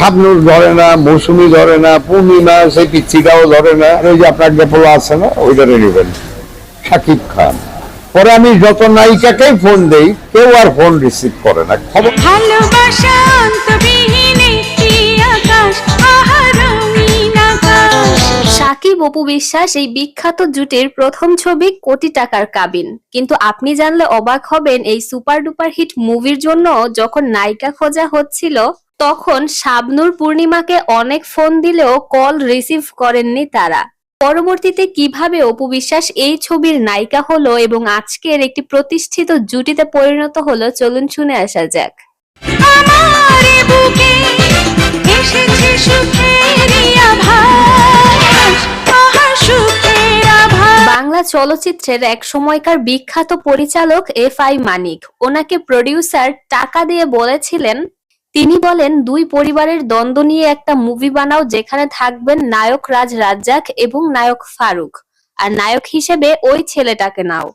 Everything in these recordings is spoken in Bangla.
শাবনুর ধরে না, মৌসুমি ধরে না, পূর্ণিমা, সেই পিচ্ছিটাও ধরে না। ওই যে আপনার গেপলো আছে না ওইটারে নেবেন শাকিব খান। পরে আমি যত নায়িকাকেই ফোন দেই, কেউ আর ফোন রিসিভ করে না। খবর সাকিব অপু বিশ্বাস, এই বিখ্যাত জুটির প্রথম ছবি কোটি টাকার কাবিন। কিন্তু আপনি জানলে অবাক হবেন, এই সুপার ডুপার হিট মুভির জন্য যখন নায়িকা খোঁজা হচ্ছিল তখন শাবনুর পূর্ণিমাকে অনেক ফোন দিলেও কল রিসিভ করেননি তারা। পরবর্তীতে কীভাবে অপু বিশ্বাস এই ছবির নায়িকা হলো এবং আজকের একটি প্রতিষ্ঠিত জুটিতে পরিণত হলো চলুন শুনে আসা যাক। বাংলা চলচ্চিত্রের এক সময়কার বিখ্যাত পরিচালক এফ আই মানিক। ওনাকে প্রডিউসার টাকা দিয়ে বলেছিলেন তিনি বলেন দুই পরিবারের দ্বন্দ্ব নিয়ে একটা মুভি বানাও যেখানে থাকবেন নায়ক রাজ রাজ্জাক এবং নায়ক ফারুক আর নায়ক হিসেবে ওই ছেলেটাকে নাও।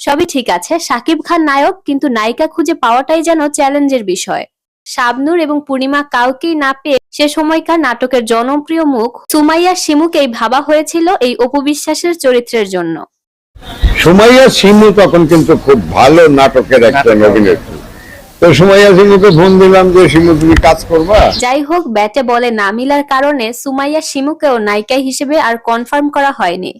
সবই ঠিক আছে সাকিব খান নায়ক কিন্তু নায়িকা খুঁজে পাওয়াটাই যেন চ্যালেঞ্জের বিষয়। শাবনুর এবং পূর্ণিমা কাউকেই না পেয়ে সে সময়কার নাটকের জনপ্রিয় মুখ সুমাইয়া শিমুকেই ভাবা হয়েছিল এই অপবিশ্বাসের চরিত্রের জন্য। সুমাইয়া সিমু তখন কিন্তু খুব ভালো নাটকের একজন অভিনেত্রী তো সুমাইয়া সিমুকে ফোন দিলাম যে সিমু তুমি কাজ করবা? যাই হোক ব্যাটে বলে না মিলার কারণে সুমাইয়া শিমুকেও নায়িকা হিসেবে আর কনফার্ম করা হয়নি।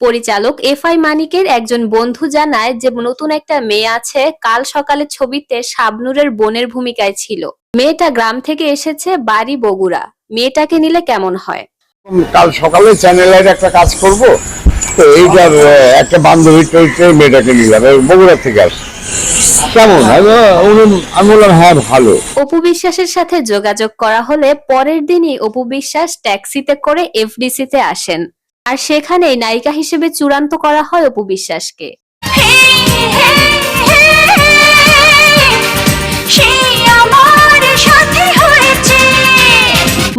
পরিচালক এফ আই মানিকের একজন বন্ধু জানায় যে নতুন একটা মেয়ে আছে কাল সকালে ছবিতে শাবনুরের বোনের ভূমিকায় ছিল। মেয়েটা গ্রাম থেকে এসেছে বাড়ি বগুড়া। মেয়েটাকে নিলে কেমন হয়? কাল সকালে চ্যানেলের একটা কাজ করব তো এইটার একটা বান্ধবীর চরিত্রে মেয়েটাকে নিলাম বগুড়া থেকে আসে কেমন? আমি বললাম হ্যাঁ ভালো। অপু বিশ্বাসের সাথে যোগাযোগ করা হলে পরের দিনই অপু বিশ্বাস ট্যাক্সিতে করে এফডিসি তে আসেন। আর সেখানেই নায়িকা হিসেবে চূড়ান্ত করা হয় অপু বিশ্বাসকে।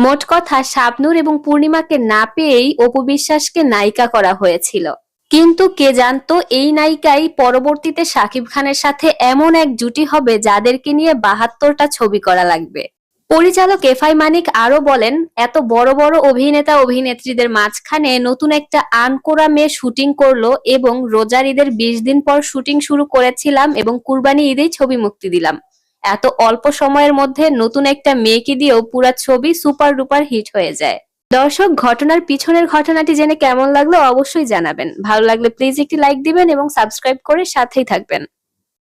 মোট কথা শাবনূর এবং পূর্ণিমাকে না পেয়েই অপু বিশ্বাসকে নায়িকা করা হয়েছিল। কিন্তু কে জানতো এই নায়িকাই পরবর্তীতে শাকিব খানের সাথে এমন এক জুটি হবে যাদেরকে নিয়ে বাহাত্তরটা ছবি করা লাগবে। পরিচালক এফআই মানিক আরও বলেন, এত বড় বড় অভিনেতা অভিনেত্রীদের মাঝখানে নতুন একটা আনকোরা মেয়ে শুটিং করল এবং রোজার ঈদের বিশ দিন পর শুটিং শুরু করেছিলাম এবং কুরবানি ঈদেই ছবি মুক্তি দিলাম। এত অল্প সময়ের মধ্যে নতুন একটা মেয়েকে দিয়েও পুরা ছবি সুপার ডুপার হিট হয়ে যায়। দর্শক, ঘটনার পিছনের ঘটনাটি জেনে কেমন লাগল অবশ্যই জানাবেন। ভালো লাগলে প্লিজ একটি লাইক দিবেন এবং সাবস্ক্রাইব করে সাথেই থাকবেন।